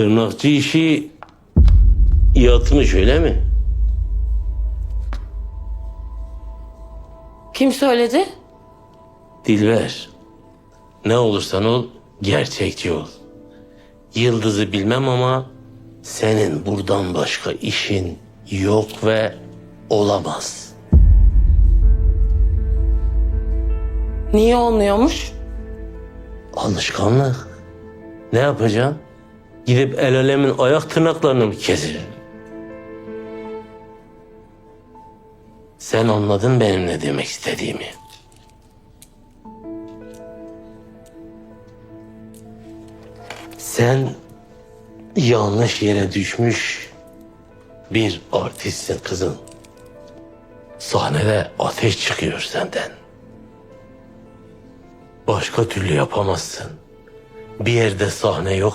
Tırnakçı işi yatmış öyle mi? Kim söyledi? Dilber. Ne olursan ol gerçekçi ol. Yıldız'ı bilmem ama senin buradan başka işin yok ve olamaz. Niye olmuyormuş? Alışkanlık. Ne yapacaksın? Gidip el alemin ayak tırnaklarını mı keseceksin? Sen anladın benim ne demek istediğimi. Sen yanlış yere düşmüş bir artistsin kızım. Sahnede ateş çıkıyor senden. Başka türlü yapamazsın. Bir yerde sahne yok